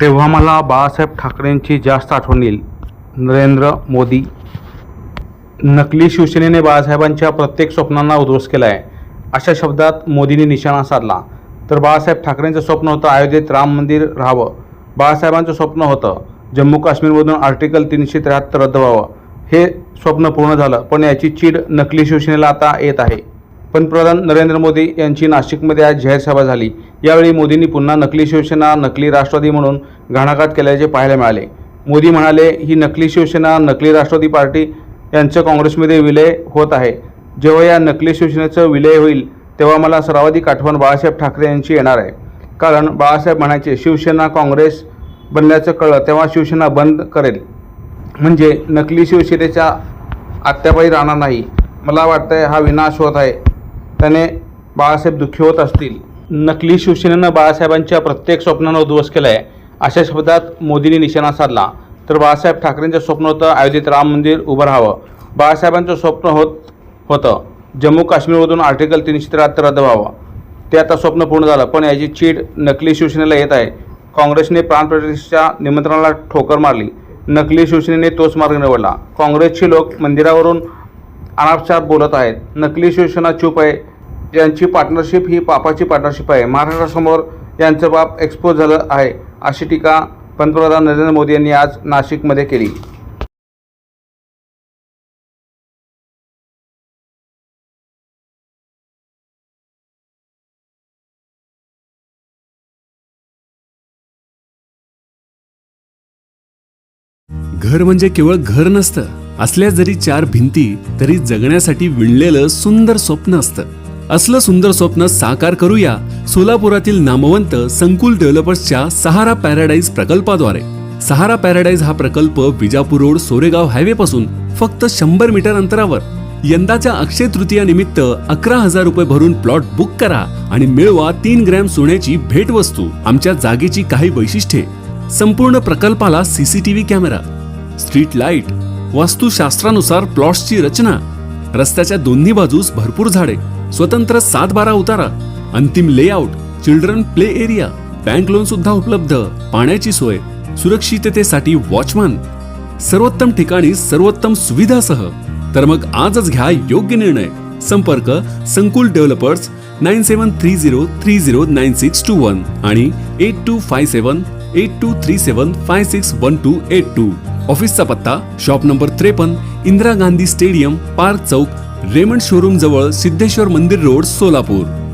तेव्हा मला बाळासाहेब ठाकरेंची जास्त आठवण येईल. नरेंद्र मोदी. नकली शिवसेनेने बाळासाहेबांच्या प्रत्येक स्वप्नांना उद्ध्वस्त केला आहे अशा शब्दात मोदींनी निशाणा साधला. तर बाळासाहेब ठाकरेंचं स्वप्न होतं अयोध्येत राम मंदिर राहावं. बाळासाहेबांचं स्वप्न होतं जम्मू काश्मीरमधून आर्टिकल तीनशे त्र्याहत्तर रद्द व्हावं. हे स्वप्न पूर्ण झालं पण याची चीड नकली शिवसेनेला आता येत आहे. पंतप्रधान नरेंद्र मोदी यांची नाशिकमध्ये आज जाहीर सभा झाली. यावेळी मोदींनी पुन्हा नकली शिवसेना नकली राष्ट्रवादी म्हणून घाणाघात केल्याचे पाहायला मिळाले. मोदी म्हणाले ही नकली शिवसेना नकली राष्ट्रवादी पार्टी यांचं काँग्रेसमध्ये विलय होत आहे. जेव्हा या नकली शिवसेनेचं विलय होईल तेव्हा मला सर्वाधिक आठवण बाळासाहेब ठाकरे यांची येणार आहे. कारण बाळासाहेब म्हणायचे शिवसेना काँग्रेस बनल्याचं कळलं तेव्हा शिवसेना बंद करेल. म्हणजे नकली शिवसेनेच्या आत्यापायी राहणार नाही. मला वाटतंय हा विनाश होत आहे. त्याने बाळासाहेब दुःखी होत असतील. नकली शिवसेनेनं बाळासाहेबांच्या प्रत्येक स्वप्नांना उद्ध्वस्त केलं आहे अशा शब्दात मोदींनी निशाणा साधला. तर बाळासाहेब ठाकरेंचं स्वप्न होतं अयोध्येत राम मंदिर उभं राहावं. बाळासाहेबांचं स्वप्न होत होतं. जम्मू काश्मीरमधून आर्टिकल तीनशे त्र्याहत्तर रद्द व्हावं. ते आता स्वप्न पूर्ण झालं पण याची चीड नकली शिवसेनेला येत आहे. काँग्रेसने प्राणप्रतिष्ठेच्या निमंत्रणाला ठोकर मारली. नकली शिवसेनेने तोच मार्ग निवडला. काँग्रेसचे लोक मंदिरावरून अनापचार बोलत आहेत. नकली शिवसेना चूप आहे. यांची पार्टनरशिप ही पापाची पार्टनरशिप आहे. महाराष्ट्रासमोर यांचं बाप एक्सपोज झालं आहे अशी टीका पंतप्रधान नरेंद्र मोदी यांनी आज नाशिकमध्ये केली. घर म्हणजे केवळ घर नसतं असल्या जरी चार भिंती तरी जगण्यासाठी विणलेलं सुंदर स्वप्न असतं. असलं सुंदर स्वप्न साकार करूया सोलापुरातील नामवंत संकुल डेव्हलपर्सच्या सहारा पॅराडाईज प्रकल्पाद्वारे. सहारा पॅराडाईज हा प्रकल्प विजापूर रोड सोरेगाव हायवे पासून फक्त शंभर मीटर अंतरावर. यंदाच्या अक्षय तृतीया निमित्त अकरा हजार रुपये भरून प्लॉट बुक करा आणि मिळवा तीन ग्रॅम सोन्याची भेटवस्तू आमच्या जागेची काही वैशिष्ट्ये. संपूर्ण प्रकल्पाला सीसीटीव्ही कॅमेरा स्ट्रीट लाइट वास्तुशास्त्रानुसार प्लॉट्सची रचना रस्त्याच्या दोन्ही बाजूस भरपूर झाडे. स्वतंत्र सात बारा उतारा अंतिम layout children play area bank loan सुद्धा उपलब्ध पाण्याची सोय सुरक्षिततेसाठी वॉचमन सर्वोत्तम ठिकाणी सर्वोत्तम सुविधासह. तर मग आजच घ्या योग्य निर्णय. संपर्क संकुल developers nine seven three zero three zero nine six two one आणि eight two five seven eight two three seven five six one two eight two. ऑफिसचा पत्ता शॉप नंबर त्रेपन्न इंदिरा गांधी स्टेडियम पार्क चौक रेमंड शोरूम जवळ सिद्धेश्वर मंदिर road Solapur.